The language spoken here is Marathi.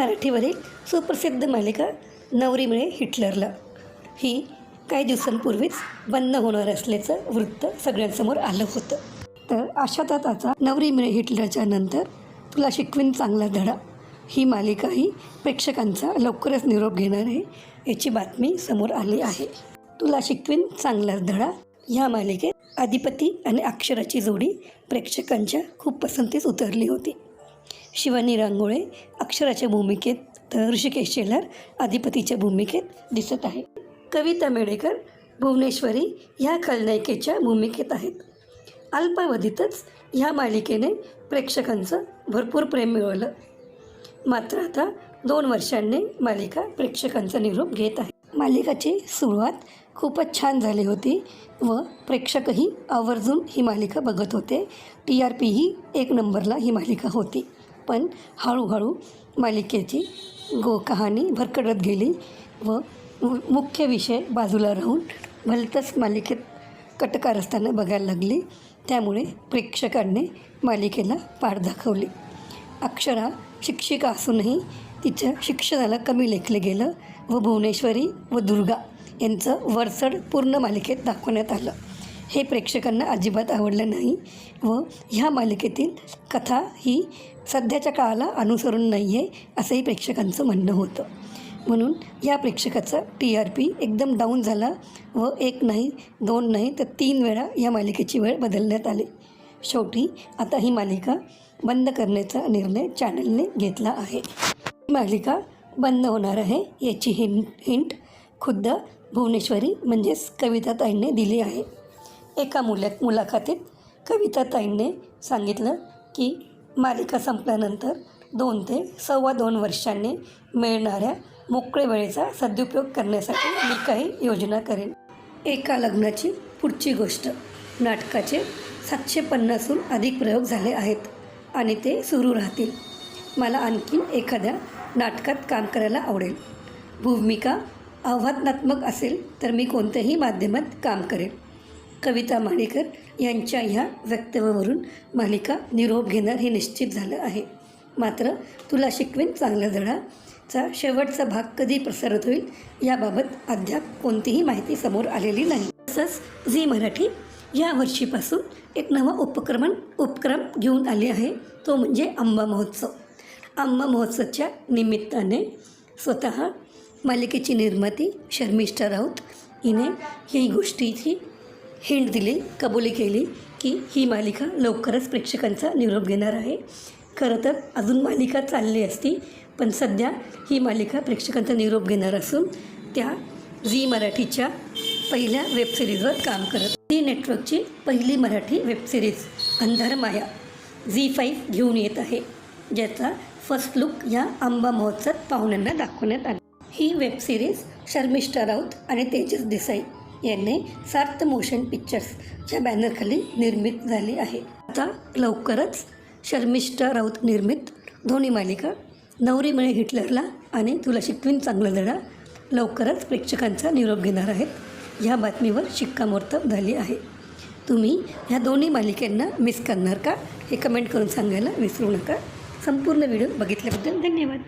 मराठीवरील सुप्रसिद्ध मालिका नवरी मिळे हिटलरला. ही काही दिवसांपूर्वीच बंद होणार असल्याचं वृत्त सगळ्यांसमोर आलं होतं. तर अशातच आता नवरी मिळे हिटलरच्या नंतर तुला शिकवीन चांगला धडा. ही मालिकाही प्रेक्षकांचा लवकरच निरोप घेणार आहे याची बातमी समोर आली आहे. तुला शिकवीन चांगला धडा. ह्या मालिकेत अधिपती आणि अक्षराची जोडी प्रेक्षकांच्या खूप पसंतीस उतरली होती. शिवानी रांगोळे अक्षराच्या भूमिकेत तर ऋषिकेश शेलार अधिपतीच्या भूमिकेत दिसत आहे कविता मेडेकर भुवनेश्वरी ह्या खलनायिकेच्या भूमिकेत आहेत. अल्पावधीतच ह्या मालिकेने प्रेक्षकांचं भरपूर प्रेम मिळवलं. मात्र आता दोन वर्षांनी मालिका प्रेक्षकांचा निरोप घेत आहे. मालिकाची सुरुवात खूपच छान झाली होती व प्रेक्षकही आवर्जून ही मालिका बघत होते. टी आर पीही एक नंबरला ही मालिका होती. पण हळूहळू मालिकेची गो कहाणी भरकडत गेली व मु- मुख्य विषय बाजूला राहून भलतंच मालिकेत कटकार असताना बघायला लागली. त्यामुळे प्रेक्षकांनी मालिकेला पाठ दाखवली. अक्षरा शिक्षिका असूनही तिच्या शिक्षणाला कमी लेखलं गेलं व भुवनेश्वरी व दुर्गा यांचं वरचढ पूर्ण मालिकेत दाखवण्यात आलं. हे प्रेक्षकांना अजिबात आवडलं नाही व ह्या मालिकेतील कथा ही सध्याच्या काळाला अनुसरून नाही आहे असंही प्रेक्षकांचं म्हणणं होतं. म्हणून या प्रेक्षकाचा टी आर पी एकदम डाऊन झाला व एक नाही दोन नाही तर तीन वेळा या मालिकेची वेळ बदलण्यात आली. शेवटी आता ही मालिका बंद करण्याचा निर्णय चॅनलने घेतला आहे. ही मालिका बंद होणार आहे याची हिंट हिंट खुद्द भुवनेश्वरी म्हणजेच कविताताईंनी दिली आहे. एका मुला मुलाखतीत कविताताईंनी सांगितलं की मालिका संपल्यानंतर दोन ते सव्वा दोन वर्षांनी मिळणाऱ्या मोकळे वेळेचा सदुपयोग करण्यासाठी मी काही योजना करेन. एका लग्नाची पुढची गोष्ट नाटकाचे सातशे पन्नासहून अधिक प्रयोग झाले आहेत आणि ते सुरू राहतील. मला आणखीन एखाद्या नाटकात काम करायला आवडेल. भूमिका आव्हानात्मक असेल तर मी कोणत्याही माध्यमात काम करेन. कविता माणेकर यांच्या ह्या वक्तव्यावरून मालिका निरोप घेणार हे निश्चित झालं आहे. मात्र तुला शिकवेन चांगला धडाचा शेवटचा भाग कधी प्रसारित होईल याबाबत अद्याप कोणतीही माहिती समोर आलेली नाही. तसंच झी मराठी या वर्षीपासून एक नवा उपक्रमण उपक्रम घेऊन आले आहे. तो म्हणजे आंबा महोत्सव. आंबा महोत्सवच्या निमित्ताने स्वतः मालिकेची निर्माती शर्मिष्ठा राऊत हिने ही गोष्टीची हिंट दिली कबुली केली की ही मालिका लवकरच प्रेक्षकांचा निरोप घेणार आहे. खरं तर अजून मालिका चालली असती पण सध्या ही मालिका प्रेक्षकांचा निरोप घेणार असून त्या झी मराठीच्या पहिल्या वेबसिरीजवर काम करत. झी नेटवर्कची पहिली मराठी वेबसिरीज अंधार माया झी फाईव्ह घेऊन येत आहे ज्याचा फर्स्ट लुक या आंबा महोत्सवात पाहुण्यांना दाखवण्यात आला. ही वेबसिरीज शर्मिष्ठा राऊत आणि तेजस देसाई यांनी सार्थ मोशन पिक्चर्सच्या बॅनरखाली निर्मित झाली आहे. आता लवकरच शर्मिष्ठा राऊत निर्मित धोनी मालिका नवरी मिळे हिटलरला आणि तुला शिकवीन चांगला धडा लवकरच प्रेक्षकांचा निरोप घेणार आहेत. ह्या बातमीवर शिक्कामोर्तब झाली आहे. तुम्ही ह्या दोन्ही मालिकांना मिस करणार का हे कमेंट करून सांगायला विसरू नका. संपूर्ण व्हिडिओ बघितल्याबद्दल धन्यवाद.